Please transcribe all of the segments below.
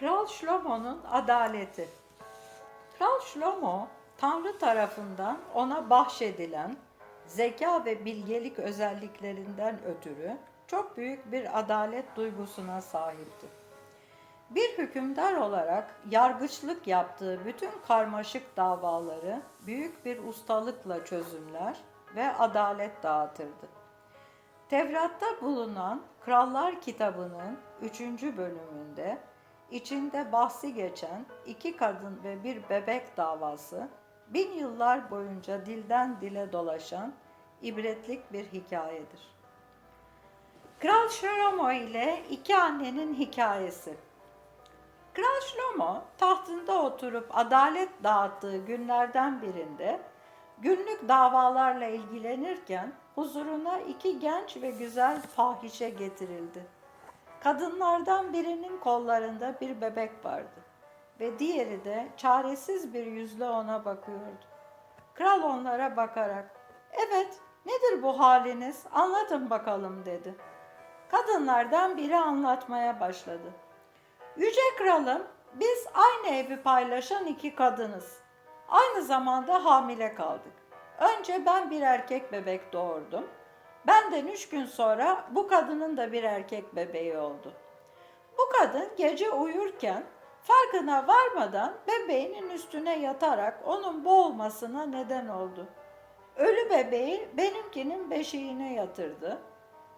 Kral Şlomo'nun adaleti. Kral Şlomo, Tanrı tarafından ona bahşedilen zeka ve bilgelik özelliklerinden ötürü çok büyük bir adalet duygusuna sahipti. Bir hükümdar olarak yargıçlık yaptığı bütün karmaşık davaları büyük bir ustalıkla çözümler ve adalet dağıtırdı. Tevrat'ta bulunan Krallar kitabının 3. bölümünde içinde bahsi geçen iki kadın ve bir bebek davası bin yıllar boyunca dilden dile dolaşan ibretlik bir hikayedir. Kral Şlomo ile iki annenin hikayesi. Kral Şlomo tahtında oturup adalet dağıttığı günlerden birinde günlük davalarla ilgilenirken huzuruna iki genç ve güzel fahişe getirildi. Kadınlardan birinin kollarında bir bebek vardı ve diğeri de çaresiz bir yüzle ona bakıyordu. Kral onlara bakarak, "Evet, nedir bu haliniz? Anlatın bakalım." dedi. Kadınlardan biri anlatmaya başladı. Yüce kralım, biz aynı evi paylaşan iki kadınız. Aynı zamanda hamile kaldık. Önce ben bir erkek bebek doğurdum. Benden üç gün sonra bu kadının da bir erkek bebeği oldu. Bu kadın gece uyurken farkına varmadan bebeğinin üstüne yatarak onun boğulmasına neden oldu. Ölü bebeği benimkinin beşiğine yatırdı.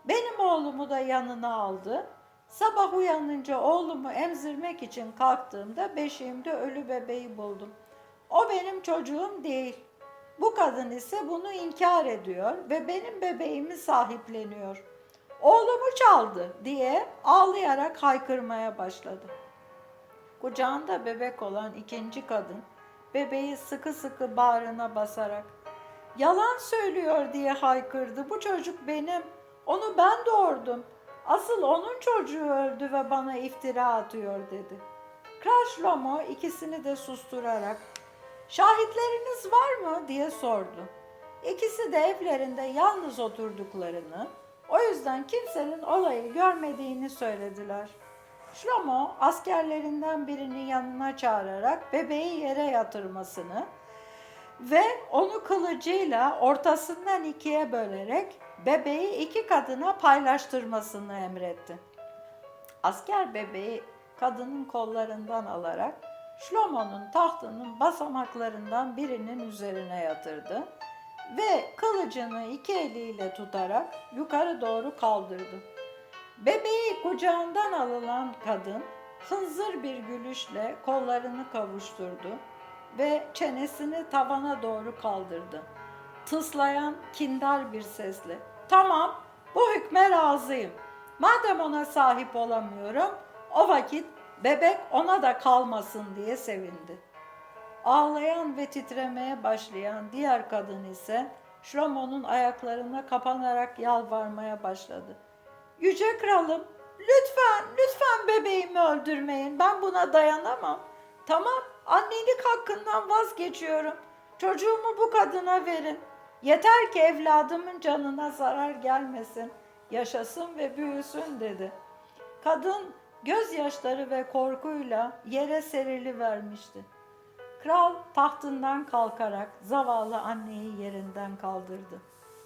Benim oğlumu da yanına aldı. Sabah uyanınca oğlumu emzirmek için kalktığımda beşiğimde ölü bebeği buldum. O benim çocuğum değil. Bu kadın ise bunu inkar ediyor ve benim bebeğimi sahipleniyor. Oğlumu çaldı diye ağlayarak haykırmaya başladı. Kucağında bebek olan ikinci kadın bebeği sıkı sıkı bağrına basarak yalan söylüyor diye haykırdı. Bu çocuk benim. Onu ben doğurdum. Asıl onun çocuğu öldü ve bana iftira atıyor dedi. Kral Şlomo ikisini de susturarak şahitleriniz var mı diye sordu. İkisi de evlerinde yalnız oturduklarını, o yüzden kimsenin olayı görmediğini söylediler. Şlomo askerlerinden birini yanına çağırarak bebeği yere yatırmasını ve onu kılıcıyla ortasından ikiye bölerek bebeği iki kadına paylaştırmasını emretti. Asker bebeği kadının kollarından alarak Şlomo'nun tahtının basamaklarından birinin üzerine yatırdı ve kılıcını iki eliyle tutarak yukarı doğru kaldırdı. Bebeği kucağından alınan kadın hınzır bir gülüşle kollarını kavuşturdu ve çenesini tavana doğru kaldırdı. Tıslayan kindar bir sesle "Tamam, bu hükme razıyım. Madem ona sahip olamıyorum, o vakit bebek ona da kalmasın." diye sevindi. Ağlayan ve titremeye başlayan diğer kadın ise Şlomo'nun ayaklarına kapanarak yalvarmaya başladı. Yüce kralım, lütfen, lütfen bebeğimi öldürmeyin. Ben buna dayanamam. Tamam, annelik hakkından vazgeçiyorum. Çocuğumu bu kadına verin. Yeter ki evladımın canına zarar gelmesin. Yaşasın ve büyüsün dedi. Kadın gözyaşları ve korkuyla yere serili vermişti. Kral tahtından kalkarak zavallı anneyi yerinden kaldırdı.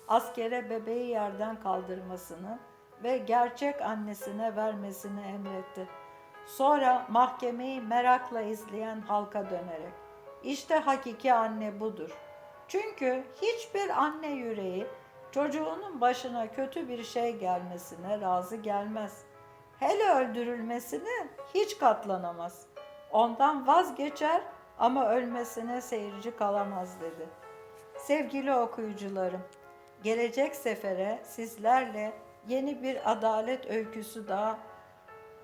Askere bebeği yerden kaldırmasını ve gerçek annesine vermesini emretti. Sonra mahkemeyi merakla izleyen halka dönerek, işte hakiki anne budur. Çünkü hiçbir anne yüreği çocuğunun başına kötü bir şey gelmesine razı gelmez. Hele öldürülmesine hiç katlanamaz. Ondan vazgeçer ama ölmesine seyirci kalamaz dedi. Sevgili okuyucularım, gelecek sefere sizlerle yeni bir adalet öyküsü daha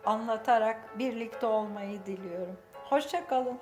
anlatarak birlikte olmayı diliyorum. Hoşça kalın.